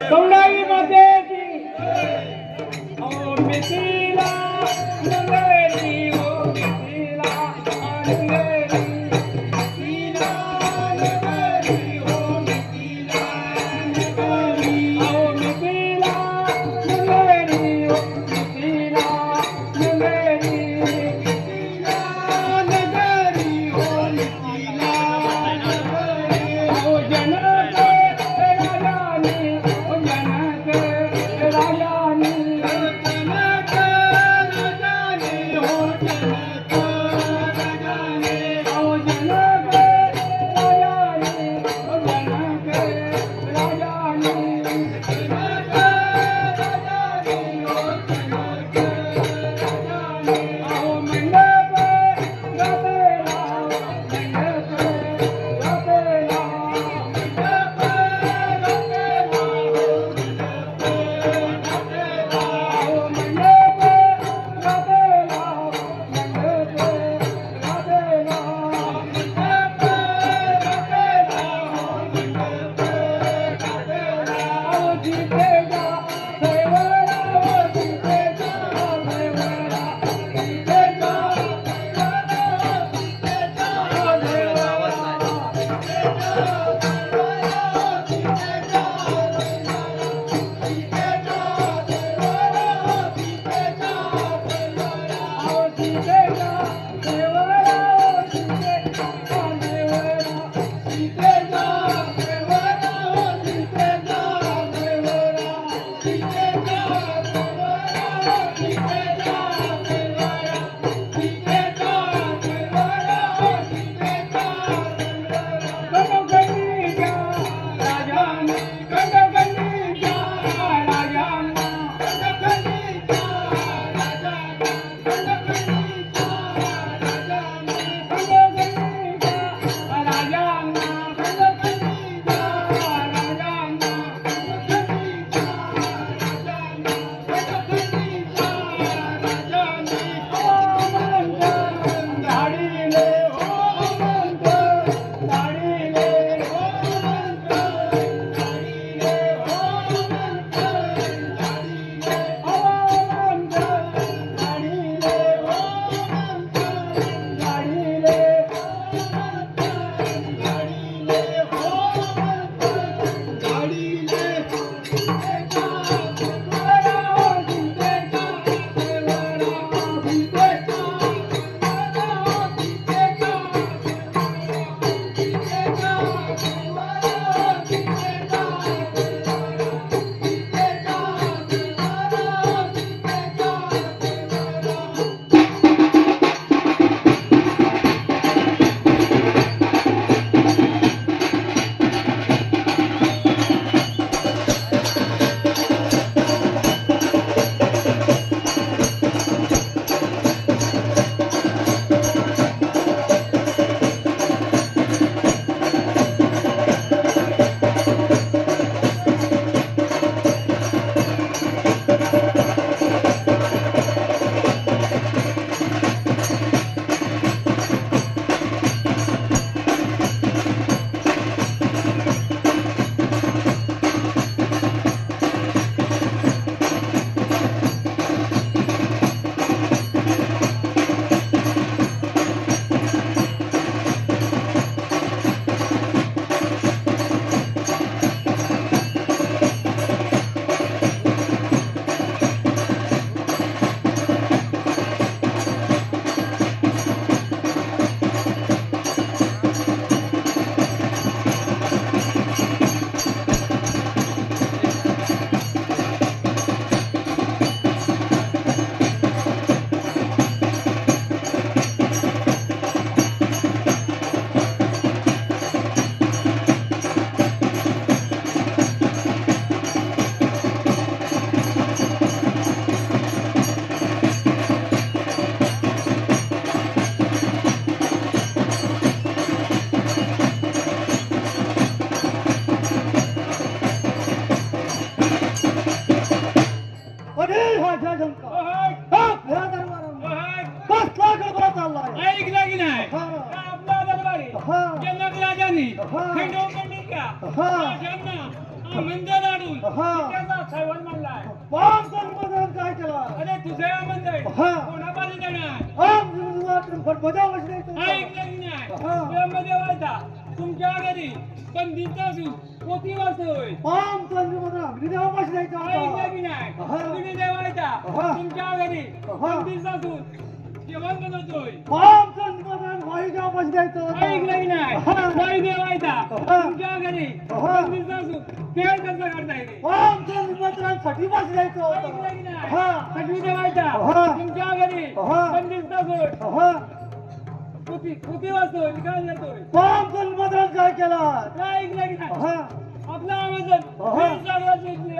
कौलाई मातेची. ओ मिथिला बजावलं नाही ऐकलं नाही हा. व्हायचा तुमच्या घरी कंदीचं असून पोती वाचतोय पाम चालली म्हणून अगदी देवापाशी जायचं ऐकलं. की नाही हा. तुमच्या घरी. कंदीचं जेवण बनवतोय पाम चालली म्हणून वाई देवापाशी जायचं. ऐकलं की नाही हा. हा. तुमच्या घरी. कंदीचं पेड कसं करता येते पाम चालली म्हणून सठीपाशी जायचं ऐकलं की. नाही हा. हा. तुमच्या घरी. कंदीचं असून पोती पोती वाचतोय काय देतोय. पाम चालली म्हणून काय केला? नाही हा. आपलं आवाजन. अहा. श्री सागराची इथली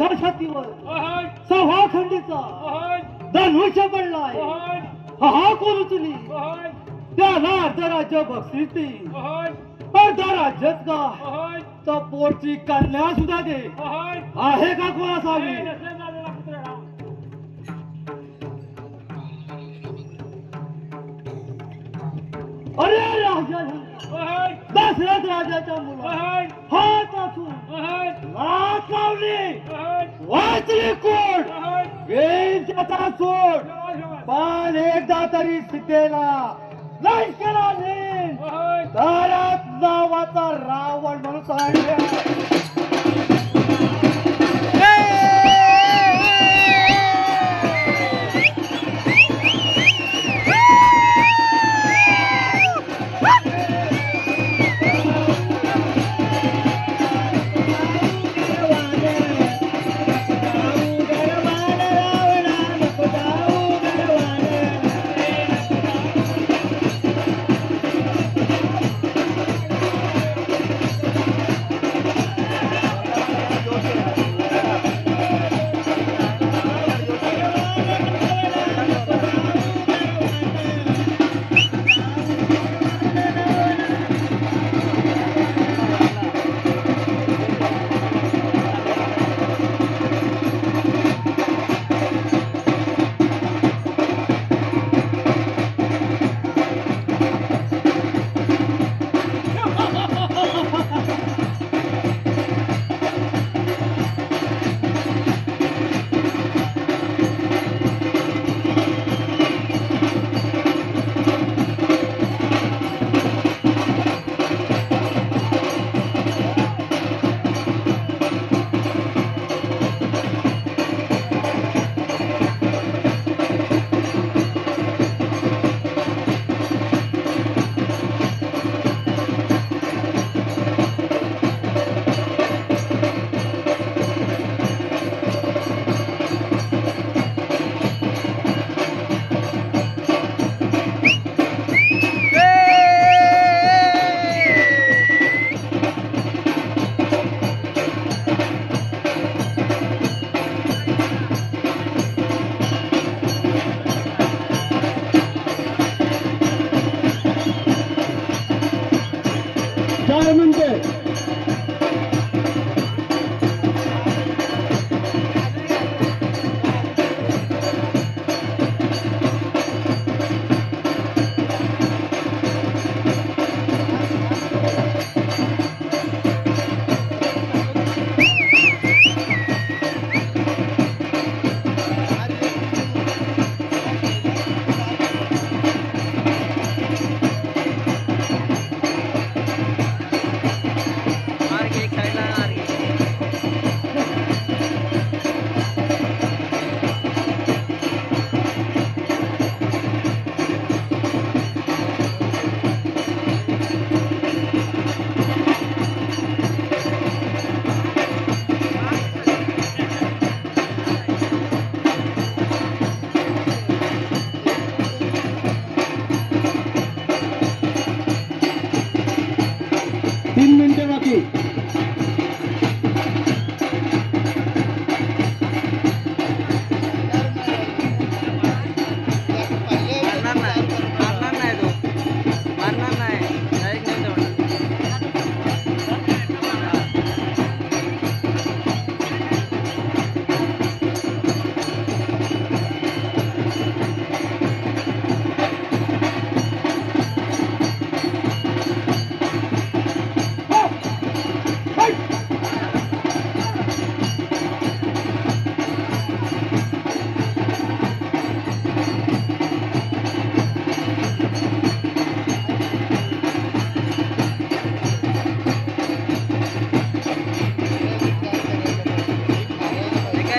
छातीवर सव्वा खंडीचा. धनुष्य पडलाय हा कोण उचली? त्याला अर्ध राज्य बक्षीस अर्ध राज्यच का? तर पोटची कन्या सुद्धा दे. आहे का कोणासावी अरे राजा. दशरथ राजाच्या मुला हात असून लाच लावली वाचली कोण? येईल त्याचा सोड पण एकदा तरी सीतेला नाही तरच नावाचा रावण म्हणून सांगल्या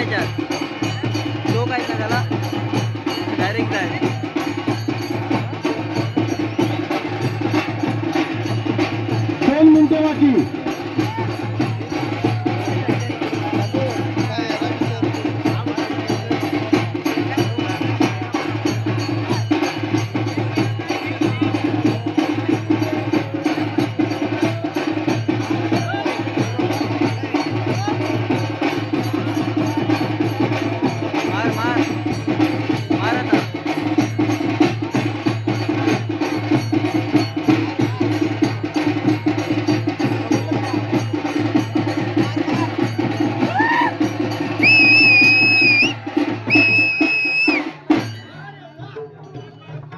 याच्यात तो काय त्याला डायरेक्ट आहे दोन मिनटं